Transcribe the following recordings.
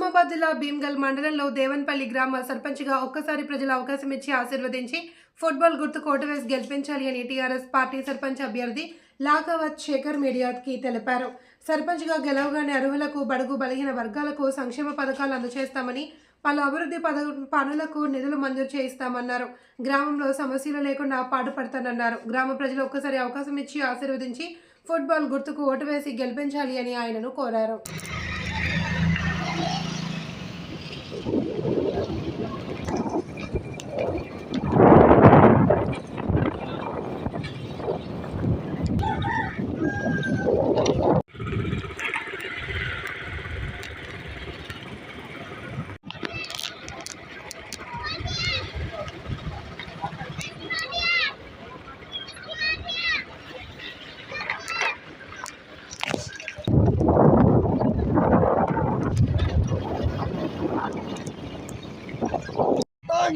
నిజామాబాద్ జిల్లా భీమ్గల్ మండలంలో దేవన్పల్లి గ్రామ సర్పంచ్గా ఒక్కసారి ప్రజలు అవకాశం ఇచ్చి ఆశీర్వదించి ఫుట్బాల్ గుర్తుకు కోటవేసి గెలిపించాలి అని టీఆర్ఎస్ పార్టీ సర్పంచ్ అభ్యర్థి లాకావత్ శేఖర్ మీడియాకి తెలిపారు. సర్పంచ్గా గెలవగానే అర్హులకు బడుగు బలహీన వర్గాలకు సంక్షేమ పథకాలు అందజేస్తామని పలు అభివృద్ధి పద పనులకు నిధులు మంజూరు చేయిస్తామన్నారు. గ్రామంలో సమస్యలు లేకుండా పాటుపడతానన్నారు. గ్రామ ప్రజలు ఒక్కసారి అవకాశం ఇచ్చి ఆశీర్వదించి ఫుట్బాల్ గుర్తుకు ఓటు వేసి గెలిపించాలి అని ఆయనను కోరారు.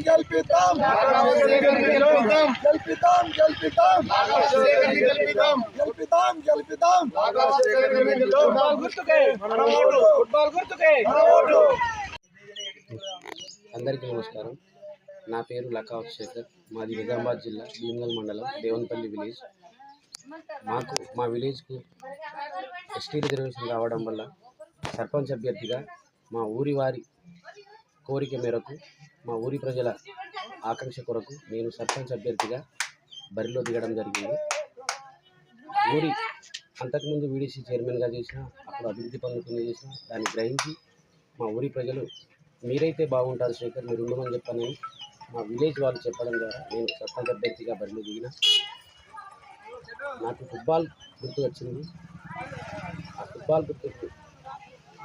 గెలిపిద్దాం గెలిపిద్దాం. ఫుట్బాల్ గుర్తుకే. ఫుట్బాల్ గుర్తుకే. అందరికీ నమస్కారం. నా పేరు లకావత్ శేఖర్ మాది నిజామాబాద్ జిల్లా భీమగల్ మండలం దేవన్పల్లి విలేజ్. మాకు మా విలేజ్కు ఎస్టీ రిజర్వేషన్ రావడం వల్ల సర్పంచ్ అభ్యర్థిగా మా ఊరి వారి కోరిక మేరకు మా ఊరి ప్రజల ఆకాంక్ష కొరకు నేను సర్పంచ్ అభ్యర్థిగా బరిలో దిగడం జరిగింది. ఊరి అంతకుముందు వీడీసీ చైర్మన్గా చేసిన అప్పుడు అభివృద్ధి పనులు కొన్ని చేసిన దాన్ని గ్రహించి మా ఊరి ప్రజలు మీరైతే బాగుంటారు శేఖర్ మీరు ఉండమని చెప్పని మా విలేజ్ వాళ్ళు చెప్పడం ద్వారా నేను సర్పంచ్ అభ్యర్థిగా బరిలో దిగిన. నాకు ఫుట్బాల్ గుర్తు వచ్చింది. ఆ ఫుట్బాల్ గుర్తు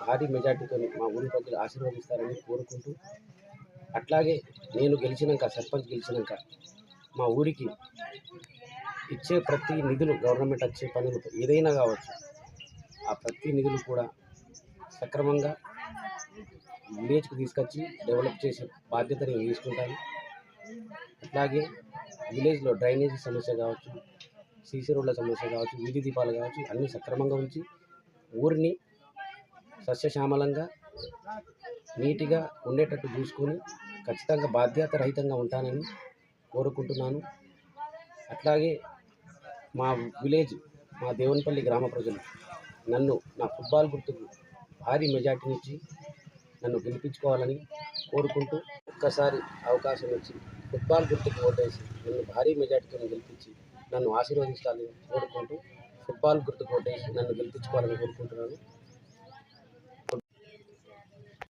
భారీ మెజార్టీతో మా ఊరి ప్రజలు ఆశీర్వదిస్తారని కోరుకుంటూ అట్లాగే నేను గెలిచినాక సర్పంచ్ గెలిచినాక మా ఊరికి ఇచ్చే ప్రతి నిధులు గవర్నమెంట్ వచ్చే పనులు ఏదైనా కావచ్చు ఆ ప్రతి నిధులు కూడా సక్రమంగా విలేజ్కి తీసుకొచ్చి డెవలప్ చేసే బాధ్యత నేను తీసుకుంటాను. అట్లాగే విలేజ్లో డ్రైనేజీ సమస్య కావచ్చు సీసీ రోడ్ల సమస్య కావచ్చు వీధి దీపాలు కావచ్చు అన్నీ సక్రమంగా ఉంచి ఊరిని సస్యశ్యామలంగా నీట్గా ఉండేటట్టు చూసుకొని ఖచ్చితంగా బాధ్యత రహితంగా ఉంటానని కోరుకుంటున్నాను. అట్లాగే మా విలేజ్ మా దేవనపల్లి గ్రామ ప్రజలు నన్ను నా ఫుట్బాల్ గుర్తుకు భారీ మెజార్టీనిచ్చి నన్ను గెలిపించుకోవాలని కోరుకుంటూ ఒక్కసారి అవకాశం ఇచ్చి ఫుట్బాల్ గుర్తుకు ఓటేసి నన్ను భారీ మెజార్టీతో గెలిపించి నన్ను ఆశీర్వదించాలని కోరుకుంటూ ఫుట్బాల్ గుర్తుకు ఓటేసి నన్ను గెలిపించుకోవాలని కోరుకుంటున్నాను.